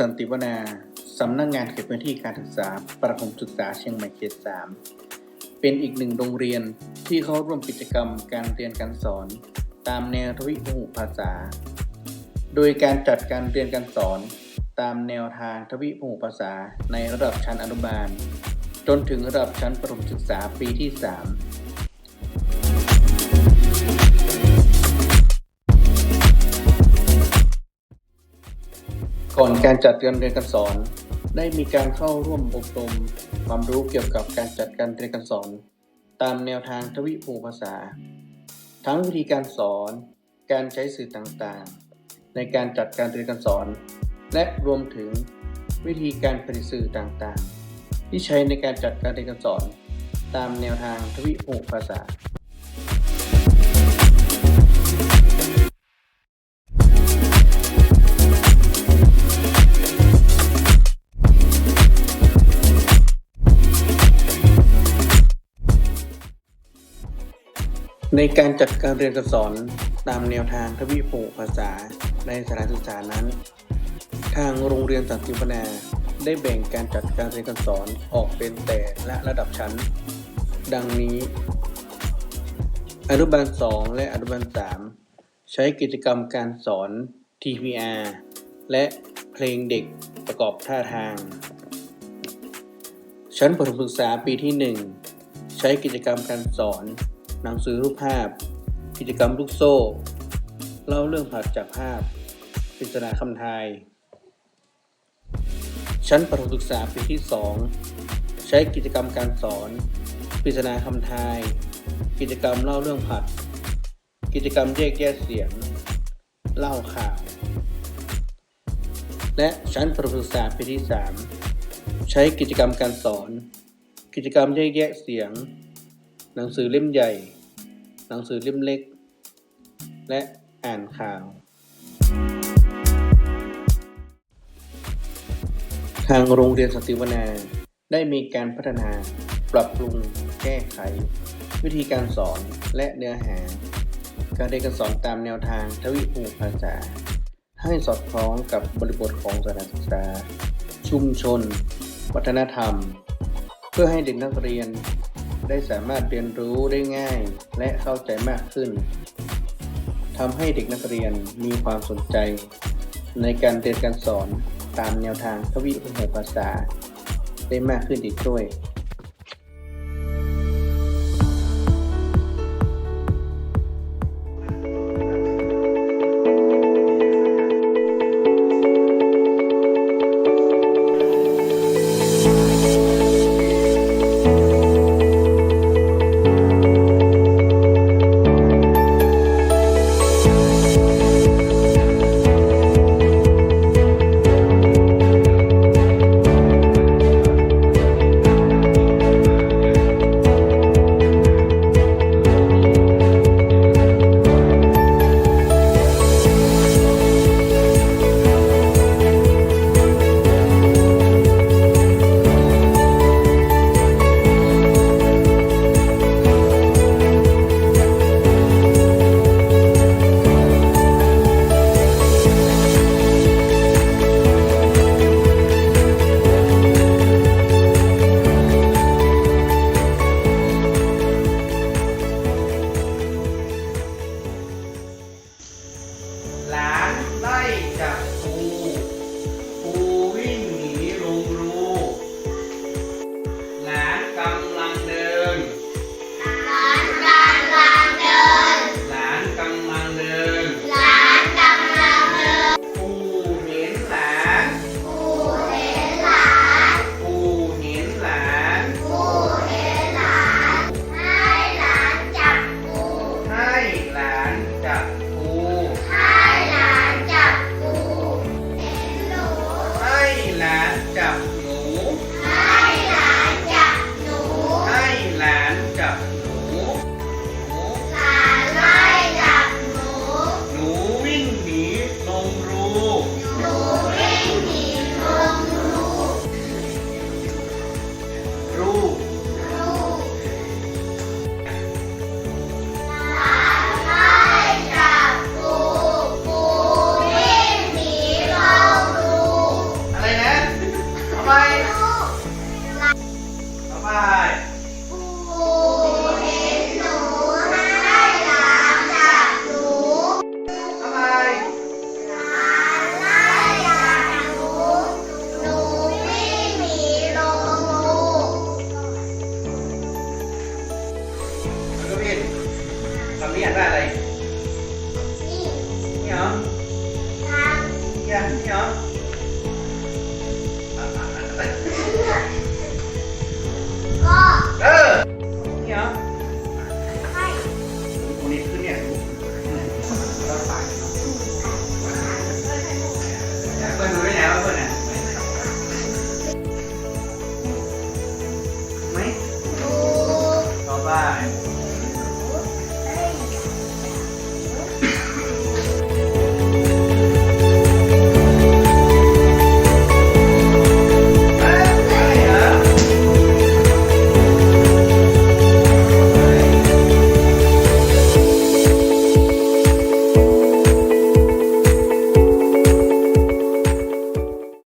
สันติวนาสำนักงานเขตพื้นที่การศึกษา ประถมศึกษาเชียงใหม่เขต3เป็นอีกหนึ่งโรงเรียนที่เข้าร่วมกิจกรรมการเรียนการสอน ตามแนวทวิพหุภาษา โดยการจัดการเรียนการสอน ตามแนวทางทวิพหุภาษาในระดับชั้นอนุบาล จนถึงระดับชั้นประถมศึกษาปีที่ 3 ก่อนการจัดการเรียนการสอน ได้มีการเข้าร่วมอบรมความรู้เกี่ยวกับการจัดการเรียนการสอน ตามแนวทางทวิภูภาษา ทั้งวิธีการสอน การใช้สื่อต่างๆ ในการจัดการเรียนการสอน และรวมถึงวิธีการผลิตสื่อต่างๆ ที่ใช้ในการจัดการเรียนการสอน ตามแนวทางทวิภูภาษา ในการจัดการเรียนการสอนตามแนวทางทวีภูภาษาในสถานศึกษานั้น ทางโรงเรียนสันติวนาได้แบ่งการจัดการเรียนการสอนออกเป็นแต่ละระดับชั้น ดังนี้ อนุบาล 2 และอนุบาล 3 ใช้กิจกรรมการสอน TPR และเพลงเด็กประกอบท่าทาง ชั้นประถมศึกษาปีที่ 1 ใช้กิจกรรมการสอน หนังสือรูปภาพ กิจกรรมลูกโซ่ เล่าเรื่องผัดจากภาพปริศนาคำทาย ชั้นประถมศึกษาปีที่ 2 ใช้กิจกรรมการสอนปริศนาคำทาย กิจกรรมเล่าเรื่องผัด กิจกรรมแยกแยะเสียง เล่าข่าว และชั้นประถมศึกษาปีที่ 3 ใช้กิจกรรมการสอน กิจกรรมแยกแยะเสียง หนังสือเล่มใหญ่ หนังสือเล่มเล็ก และอ่านข่าว ทางโรงเรียนสติวนา ได้มีการพัฒนา ปรับปรุง แก้ไข วิธีการสอนและเนื้อหา การเรียนการสอนตามแนวทางทวิภูมิภาษา ให้สอดคล้องกับบริบทของสถานศึกษา ชุมชน วัฒนธรรม เพื่อให้เด็กนักเรียน ได้สามารถเรียนรู้ได้ง่าย และเข้าใจมากขึ้นทำให้เด็กนักเรียนมีความสนใจ ในการเรียนการสอนตามแนวทางทวิภูมิภาษา ได้มากขึ้นอีกด้วย 哎。